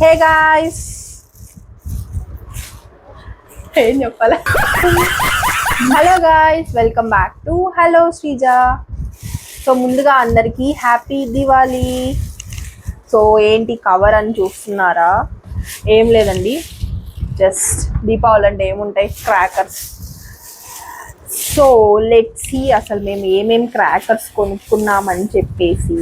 హే guys ఏం చెప్పాలి hello guys welcome back to hello Sreeja so ముందుగా అందరికీ హ్యాపీ దివాళీ సో ఏంటి కవర్ అని చూస్తున్నారా? ఏం లేదండి. జస్ట్ దీపావళి అంటే ఏముంటాయి? క్రాకర్స్ సో లెట్ సి అసలు మేము ఏమేం క్రాకర్స్ కొనుక్కున్నామని చెప్పేసి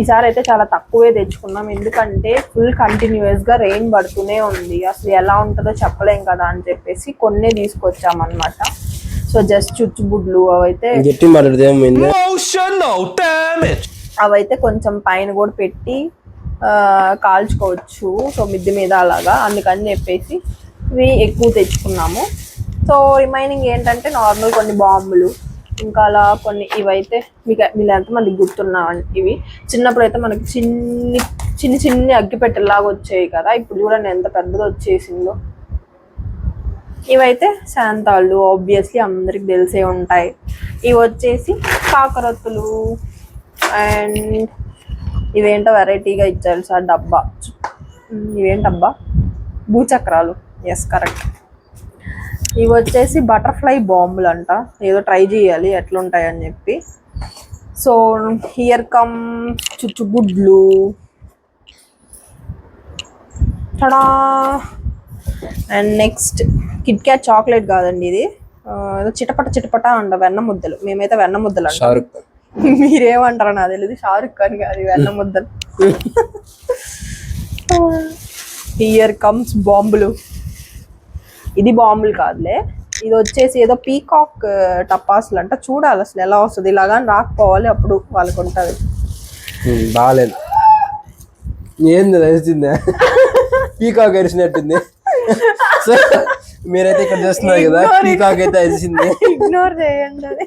ఈసారి అయితే చాలా తక్కువే తెచ్చుకున్నాం. ఎందుకంటే ఫుల్ కంటిన్యూస్గా రెయిన్ పడుతూనే ఉంది. అసలు ఎలా ఉంటుందో చెప్పలేం కదా అని చెప్పేసి కొన్నే తీసుకొచ్చామన్నమాట. సో జస్ట్ చుచ్చుబుడ్లు అవైతే. అవైతే కొంచెం పైన కూడా పెట్టి ఆ, కాల్చుకోవచ్చు. సో మిద్ది మీద అలాగా అందుకని చెప్పేసి ఇవి ఎక్కువ తెచ్చుకున్నాము. సో రిమైనింగ్ ఏంటంటే నార్మల్ కొన్ని బాంబులు. ఇంకా అలా కొన్ని ఇవైతే మీకు వీళ్ళు మనకి గుర్తున్నామండి ఇవి. చిన్నప్పుడు అయితే మనకి చిన్ని చిన్ని చిన్ని అగ్గిపెట్టెలాగా వచ్చాయి కదా. ఇప్పుడు చూడండి ఎంత పెద్దగా వచ్చేసిందో. ఇవైతే శాంతాళ్ళు ఆబ్వియస్లీ అందరికి తెలిసే ఉంటాయి. ఇవి వచ్చేసి కాకరొత్తులు అండ్ ఇవేంటో వెరైటీగా ఇచ్చారు సార్ డబ్బా. ఇవేంటబ్బా? భూచక్రాలు. ఎస్ కరెక్ట్ ఇవి వచ్చేసి బటర్ఫ్లై బాంబులు అంట ఏదో ట్రై చేయాలి ఎట్లుంటాయి అని చెప్పి. So here come చుచ్చుబుడ్లు. Tada and next Kit Kat chocolate కాదండి ఇది. ఏదో చిటపట చిటపట అంట వెన్న ముద్దలు. మేమైతే వెన్న ముద్దలు అంటాం షారుఖ్ ఖాన్. మీరేమంటారో నాకు తెలియదు షారుఖ్ ఖాన్ కాదు వెన్న ముద్దలు. హియర్ కమ్స్ బాంబులు. ఇది బాంబులు కాదులే. ఇది వచ్చేసి ఏదో పీకాక్ టపాసులు అంట చూడాలి అసలు ఎలా వస్తుంది. ఇలాగా రాకపోవాలి అప్పుడు వాళ్ళకు ఉంటుంది బాగాలేదు ఏంది తెలిసిందే పీకాక్ అరిసినట్టుంది మీరైతే ఇక్కడ చూస్తున్నారు కదా పీకాక్ అయితే అరిసింది ఇగ్నోర్ చేయండి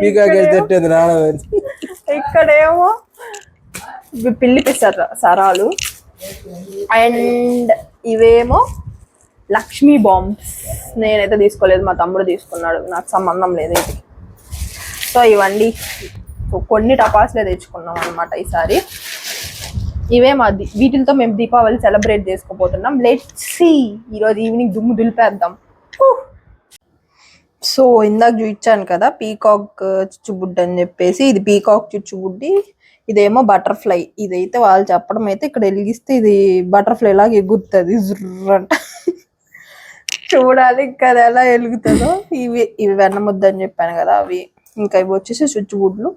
పీకాక్ అరిసినట్టుంది నాన్న ఇక్కడేమో పిల్లి పిసర సరాలు. అండ్ ఇవేమో లక్ష్మీ బాంబ్స్. నేనైతే తీసుకోలేదు మా తమ్ముడు తీసుకున్నాడు. నాకు సంబంధం లేదు ఇది. సో ఇవండి. కొన్ని టపాసులే తెచ్చుకున్నాం అనమాట ఈసారి. ఇవే మా వీటితో మేము దీపావళి సెలబ్రేట్ చేసుకోబోతున్నాం. లెట్ సి ఈరోజు ఈవినింగ్ దుమ్ము దులిపేద్దాం. సో ఇందాక చూపించాను కదా పీకాక్ చుచ్చుబుడ్డి అని చెప్పేసి ఇది పీకాక్ చుచ్చుబుడ్డి ఇదేమో బటర్ఫ్లై. ఇదైతే వాళ్ళు చెప్పడం అయితే ఇక్కడ వెలిగిస్తే ఇది బటర్ఫ్లై లాగా ఎగురుతుంది. జుర్రంట. చూడాలి ఇంకా అది ఎలా వెలుగుతుందో. ఇవి ఇవి వెన్న ముద్ద అని చెప్పాను కదా అవి. ఇంకా ఇవి వచ్చేసి చుచ్చుబుడ్లు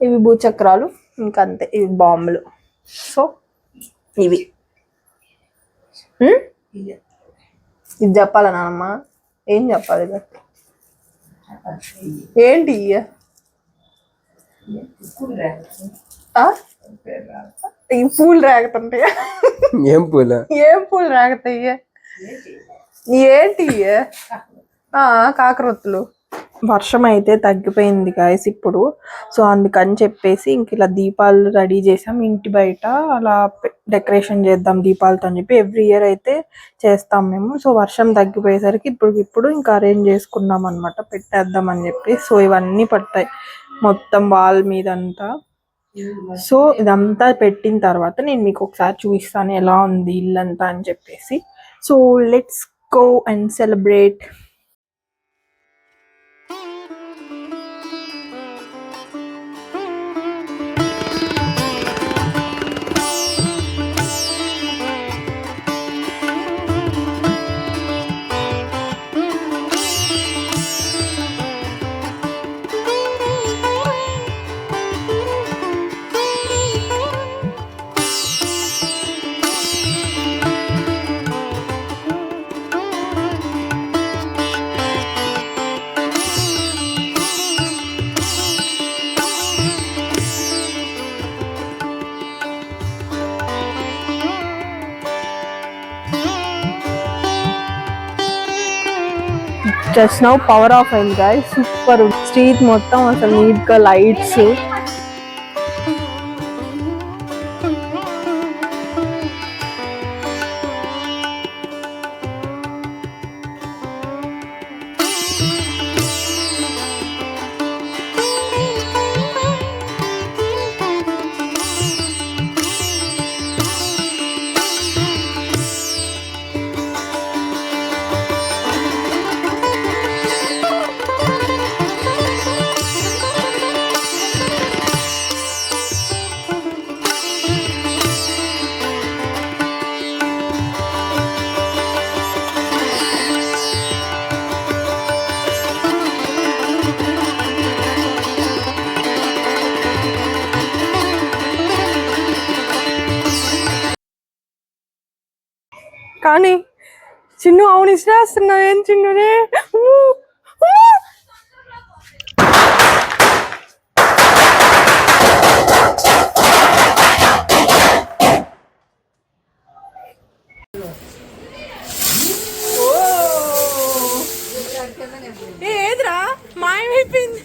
ఇవి భూచక్రాలు. ఇంకా అంతే. ఇవి బాంబులు. సో ఇవి? ఇది చెప్పాలా నాన్నమ్మ ఏం చెప్పాలి? ఏంటి పూలు రాగుతుంటాయా ఏం పూల? ఏం పూలు రాగుతాయి ఏంటి కాకరొత్తులు. వర్షం అయితే తగ్గిపోయింది గాయస్ ఇప్పుడు. సో అందుకని చెప్పేసి ఇంక ఇలా దీపాలు రెడీ చేసాం. ఇంటి బయట అలా డెకరేషన్ చేద్దాం దీపాలతో అని చెప్పి ఎవ్రీ ఇయర్ అయితే చేస్తాం మేము. సో వర్షం తగ్గిపోయేసరికి ఇప్పుడు ఇప్పుడు ఇంకా అరేంజ్ చేసుకున్నాం అనమాట పెట్టేద్దాం అని చెప్పి. సో ఇవన్నీ పడతాయి మొత్తం వాల్ మీద అంతా సో ఇదంతా పెట్టిన తర్వాత నేను మీకు ఒకసారి చూపిస్తాను ఎలా ఉంది ఇల్లంతా అని చెప్పేసి. So let's go and celebrate just now power of అయింది గాయ సూపర్ స్ట్రీట్ మొత్తం అసలు నీట్ గా లైట్స్ కానీ చిన్ను అవును ఇసిరేస్తున్నావు ఏం చిన్నునే ఏదిరా? మాయమైపోయింది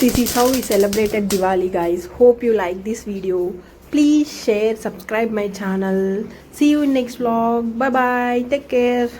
This is how we celebrated Diwali guys. Hope you like this video. Please share, subscribe my channel. See you in next vlog. Bye bye. Take care.